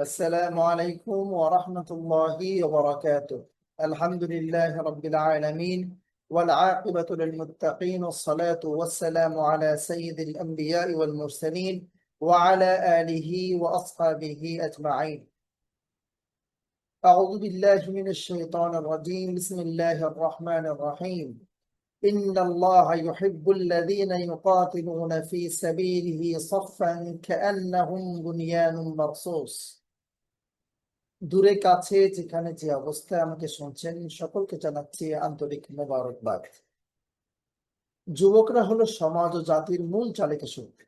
السلام عليكم ورحمة الله وبركاته. الحمد لله رب العالمين والعاقبة للمتقين والصلاة والسلام على سيد الأنبياء والمرسلين وعلى آله وأصحابه أجمعين. أعوذ بالله من الشيطان الرجيم. بسم الله الرحمن الرحيم. إن الله يحب الذين يقاتلون في سبيله صفا كأنهم بنيان مرصوص. দূরে কাছে যেখানে যে অবস্থায় আমাকে শুনছেন, সকলকে জানাচ্ছি আন্তরিক মোবারকবাদ। যুবকরা হলো সমাজ ও জাতির মূল চালিকা শক্তি।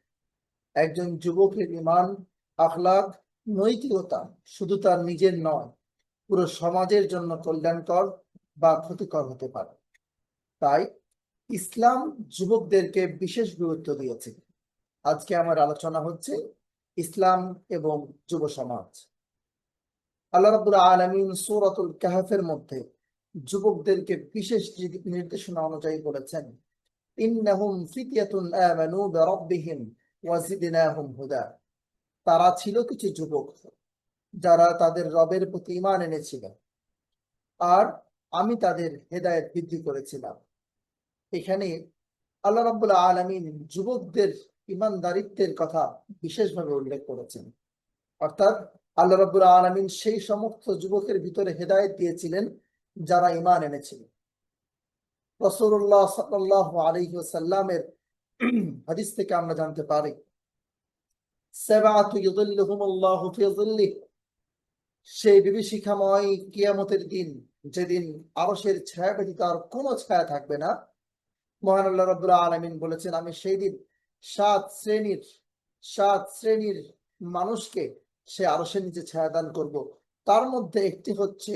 একজন যুবকের ইমান, আখলাক, নৈতিকতা শুধু তার নিজের নয়, পুরো সমাজের জন্য কল্যাণকর বা ক্ষতিকর হতে পারে। তাই ইসলাম যুবকদেরকে বিশেষ গুরুত্ব দিয়েছে। আজকে আমার আলোচনা হচ্ছে ইসলাম এবং যুব সমাজ। আল্লাহ রাব্বুল আলামিন সূরাতুল কাহফের মধ্যে যুবকদেরকে বিশেষ নির্দেশনা অনুযায়ী বলেছেন, ইন্নাহুম ফিতয়াতুন আমানু বিরাব্বিহিম ওয়া জিদনাহুম হুদা। তারা ছিল কিছু যুবক যারা তাদের রবের প্রতি ঈমান এনেছিল আর আমি তাদের হেদায়েত বৃদ্ধি করেছিলাম। এখানে আল্লাহ রাব্বুল আলামিন যুবকদের ইমানদারিত্বের কথা বিশেষভাবে উল্লেখ করেছেন। অর্থাৎ আল্লাহ রাব্বুল আলামিন সেই সমস্ত যুবকের ভিতরে হেদায়েত দিয়েছিলেন যারা ঈমান এনেছিল। রাসূলুল্লাহ সাল্লাল্লাহু আলাইহি ওয়াসাল্লামের হাদিস থেকে আমরা জানতে পারি সেই বিভীষিকাময় কিয়ামতের দিন, যেদিন আরশের ছায়া ব্যতীত আর কোনো ছায়া থাকবে না, মহান আল্লাহ রাব্বুল আলামিন বলেছেন, আমি সেই দিন সাত শ্রেণির সাত শ্রেণির মানুষকে সে আরশের নিচে ছায়াদান করব। তার মধ্যে একটি হচ্ছে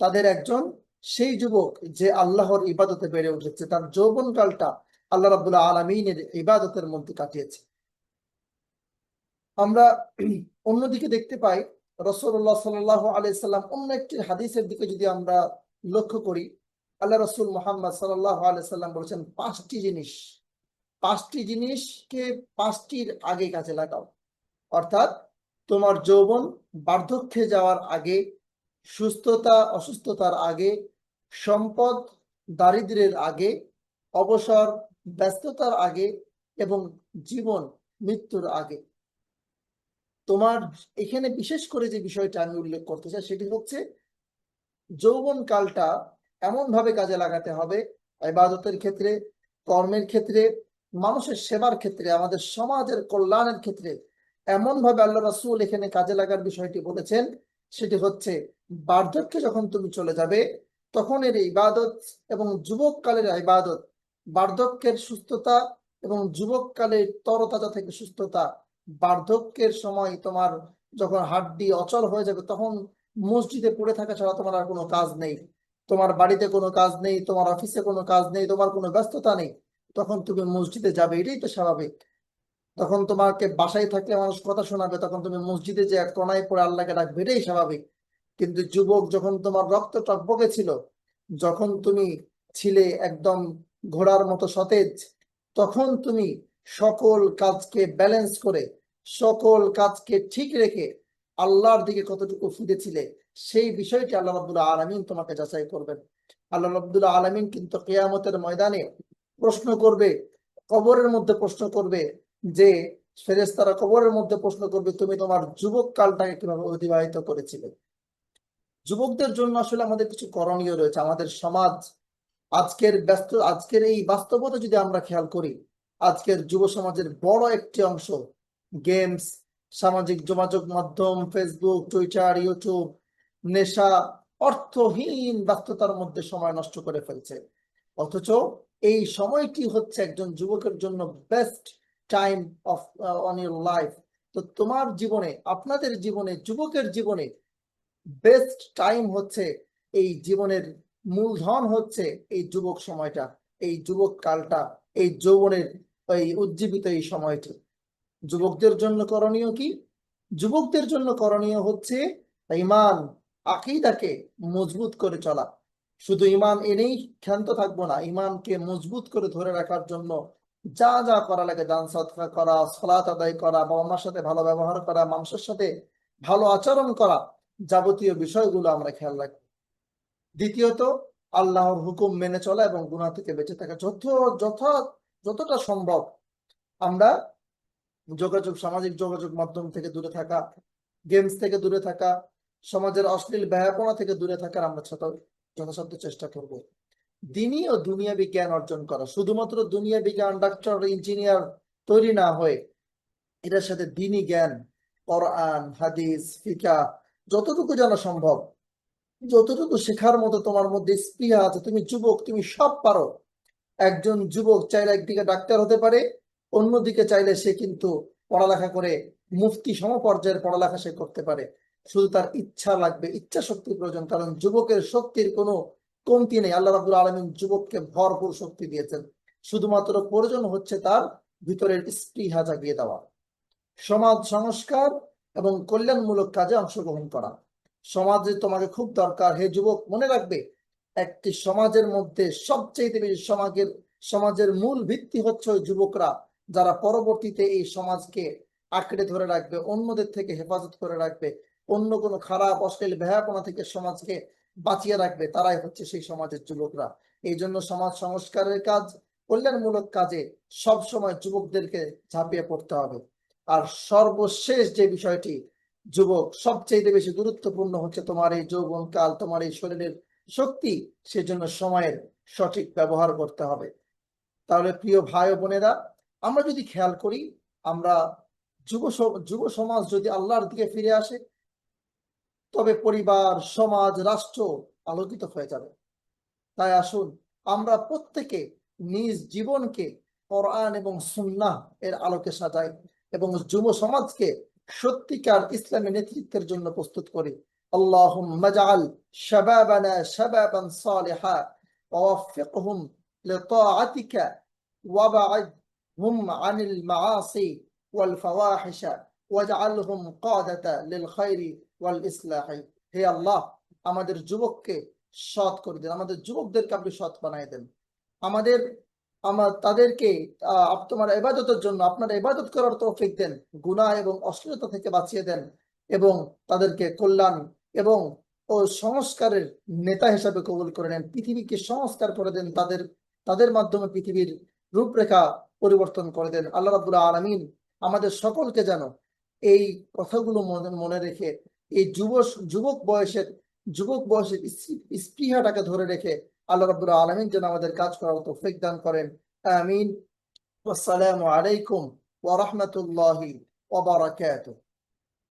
তাদের একজন, সেই যুবক যে আল্লাহর ইবাদতে বেড়ে উঠেছে, তার যৌবনকালটা আল্লাহ রাব্বুল আলামিনের ইবাদতের মধ্যে কাটিয়েছে। আমরা অন্যদিকে দেখতে পাই রসুল্লাহ সাল্লাহ আলাইসাল্লাম অন্য একটি হাদিসের দিকে যদি আমরা লক্ষ্য করি, আল্লাহ রসুল মোহাম্মদ সাল্লাহ আলাইসাল্লাম বলেছেন পাঁচটি জিনিস পাঁচটি জিনিসকে পাঁচটির আগে কাজে লাগাও। অর্থাৎ তোমার যৌবন বার্ধক্যে যাওয়ার আগে, সুস্থতা, অসুস্থতার আগে, সম্পদ দারিদ্র্যের আগে, অবসর, ব্যস্ততার আগে এবং জীবন, মৃত্যুর আগে। তোমার এখানে বিশেষ করে যে বিষয়টা আমি উল্লেখ করতে চাই সেটি হচ্ছে যৌবন কালটা এমন ভাবে কাজে লাগাতে হবে, ইবাদতের ক্ষেত্রে, কর্মের ক্ষেত্রে মানুষের সেবার ক্ষেত্রে, আমাদের সমাজের কল্যাণের ক্ষেত্রে এমন ভাবে আল্লাহ রাসূল এখানে কাজে লাগার বিষয়টি বলেছেন। সেটি হচ্ছে, বার্ধক্যে যখন তুমি চলে যাবে তখন এর ইবাদত এবং যুবককালের ইবাদত, বার্ধক্যের সুস্থতা এবং যুবককালের তরতাজা থেকে সুস্থতা, বার্ধক্যের সময় তোমার যখন হাড্ডি অচল হয়ে যাবে, তখন মসজিদে পড়ে থাকা ছাড়া তোমার আর কোনো কাজ নেই। তোমার বাড়িতে কোনো কাজ নেই, তোমার অফিসে কোনো কাজ নেই, তোমার কোনো ব্যস্ততা নেই। তখন তুমি মসজিদে যাবে, এটাই তো স্বাভাবিক। তখন তোমাকে বাসায় থাকলে মানুষ কথা শোনাবে, তখন তুমি মসজিদে যে এক কোনায় পড়ে আল্লাহকে ডাকবে, এটাই স্বাভাবিক। কিন্তু যুবক যখন তোমার রক্ত টকবকে ছিল যখন তুমি ছিলে একদম ঘোড়ার মতো সতেজ, তখন তুমি সকল কাজকে ব্যালেন্স করে, সকল কাজকে ঠিক রেখে আল্লাহর দিকে কতটুকু ফিরেছিলে সেই বিষয়টি আল্লাহ রাব্বুল আলামিন তোমাকে যাচাই করবেন। আল্লাহ রাব্বুল আলামিন কিন্তু কেয়ামতের ময়দানে প্রশ্ন করবে, কবরের মধ্যে প্রশ্ন করবে যে, ফেরেশতারা কবরের মধ্যে প্রশ্ন করবে, তুমি তোমার যুবক কালটাকে কীভাবে অতিবাহিত করেছিলে? যুবকদের জন্য আসলে আমাদের কিছু করণীয় রয়েছে। আমাদের সমাজ আজকের ব্যস্ত, আজকের এই বাস্তবতা যদি আমরা খেয়াল করি, আজকের যুব সমাজের বড় একটি অংশ গেমস, সামাজিক যোগাযোগ মাধ্যম, ফেসবুক, টুইটার, ইউটিউব, নেশা, অর্থহীন ব্যস্ততার মধ্যে সময় নষ্ট করে ফেলছে। অথচ এই সময়টি হচ্ছে একজন যুবকের জন্য best time of on your life তো তোমার জীবনে, আপনাদের জীবনে, যুবকের জীবনে বেস্ট টাইম হচ্ছে এই জীবনের মূলধন হচ্ছে এই যুবক সময়টা, এই যুবক কালটা, এই যৌবনের, এই উজ্জীবিত এই সময়টি। যুবকদের জন্য করণীয় কি? যুবকদের জন্য করণীয় হচ্ছে ইমান, আকিদাকে মজবুত করে চলা। শুধু ইমান এনেই ক্ষান্ত থাকব না ইমানকে মজবুত করে ধরে রাখার জন্য যা যা করা লাগে, দান, সৎকার করা, সলাত আদায় করা বাবা মার সাথে ভালো ব্যবহার করা, মানুষের সাথে ভালো আচরণ করা যাবতীয় বিষয়গুলো আমরা খেয়াল রাখি দ্বিতীয়ত, আল্লাহর হুকুম মেনে চলা এবং গুনাহ থেকে বেঁচে থাকা যত, যথা, যতটা সম্ভব আমরা যোগাযোগ, সামাজিক যোগাযোগ মাধ্যম থেকে দূরে থাকা, গেমস থেকে দূরে থাকা, সমাজের অশ্লীল ব্যয়াপনা থেকে দূরে থাকার আমরা যথাসাধ্য চেষ্টা করব। দিনই ও দুনিয়াবি জ্ঞান অর্জন করা। শুধুমাত্র দুনিয়াবি জ্ঞান ডাক্তার ইঞ্জিনিয়ার তৈরি না হয়ে এটার সাথে দিনই জ্ঞান, কোরআন, হাদিস, ফিকা, যতটুকু জানা সম্ভব, যতটুকু শেখার মতো তোমার মধ্যে স্পৃহা আছে, তুমি যুবক, তুমি সব পারো। একজন যুবক চাইলে একদিকে ডাক্তার হতে পারে, অন্যদিকে চাইলে সে কিন্তু পড়ালেখা করে মুফতি সমপর্যায়ের পড়ালেখা সে করতে পারে। শুধু তার ইচ্ছা লাগবে, ইচ্ছা শক্তির প্রয়োজন, কারণ যুবকের শক্তির কোনো কমতি নেই। আল্লাহ রাবুল আলমিন যুবককে ভরপুর শক্তি দিয়েছেন। শুধুমাত্র প্রয়োজন হচ্ছে তার ভিতরের স্পৃহা জাগিয়ে দেওয়া। সমাজ সংস্কার এবং কল্যাণমূলক কাজে অংশগ্রহণ করা। সমাজে তোমাকে খুব দরকার। হে যুবক, মনে রাখবে, একটি সমাজের মধ্যে সবচেয়ে বেশি সমাজের সমাজের মূল ভিত্তি হচ্ছে যুবকরা, যারা পরবর্তীতে এই সমাজকে আঁকড়ে ধরে রাখবে, অন্যদের থেকে হেফাজত করে রাখবে। অন্য কোনো খারাপ, অশ্লীল, ভয়াপনা থেকে সমাজকে বাঁচিয়ে রাখবে, তারাই হচ্ছে সেই সমাজের যুবকরা। এই জন্য সমাজ সংস্কারের কাজ, কল্যাণমূলক কাজে সব সময় যুবকদেরকে ঝাঁপিয়ে পড়তে হবে। আর সর্বশেষ যে বিষয়টি, যুবক সবচেয়ে বেশি গুরুত্বপূর্ণ হচ্ছে তোমার এই যৌবন কাল তোমার এই শরীরের শক্তি, সেজন্য সময়ের সঠিক ব্যবহার করতে হবে। তাহলে প্রিয় ভাই ও বোনেরা, আমরা যদি খেয়াল করি, আমরা যুব যুব সমাজ যদি আল্লাহর দিকে ফিরে আসে তবে পরিবার সমাজ রাষ্ট্র আলোকিত হয়ে যাবে তাই আসুন আমরা প্রত্যেকে নিজ জীবনকে কোরআন এবং সুন্নাহ এর আলোকে সাজাই এবং যুব সমাজকে সত্যিকার ইসলামী নেতৃত্বের জন্য প্রস্তুত করি اللهم اجعل شبابنا شبابا صالحا ووفقهم لطاعتك وبعدهم عن المعاصي والفواحش ওয়াজআলহুম কাদাতা লিল খাইরি ওয়াল ইসলাহি হে আল্লাহ, আমাদের যুবককে সৎ করে দেন। আমাদের যুবকদেরকে আপনি সৎ বানাই দেন। আমাদের আমার তাদেরকে তোমার ইবাদতের জন্য আপনারা ইবাদত করার তৌফিক দেন গুণা এবং অশ্লীলতা থেকে বাঁচিয়ে দেন এবং তাদেরকে কল্যাণ এবং, ও, সংস্কারের নেতা হিসাবে কবুল করে নেন। পৃথিবীকে সংস্কার করে দেন, তাদের তাদের মাধ্যমে পৃথিবীর রূপরেখা পরিবর্তন করে দেন। আল্লাহ রাবুল আলমিন আমাদের সকলকে যেন এই কথাগুলো মনে রেখে এই যুব যুবক বয়সের যুবক বয়সের স্পৃহাটাকে ধরে রেখে আল্লাহ রাবুল আলমিন যেন আমাদের কাজ করার তৌফিক দান করেন। আমিন। আসসালামু আলাইকুম ওয়া রাহমাতুল্লাহি ওয়া বারাকাতুহু।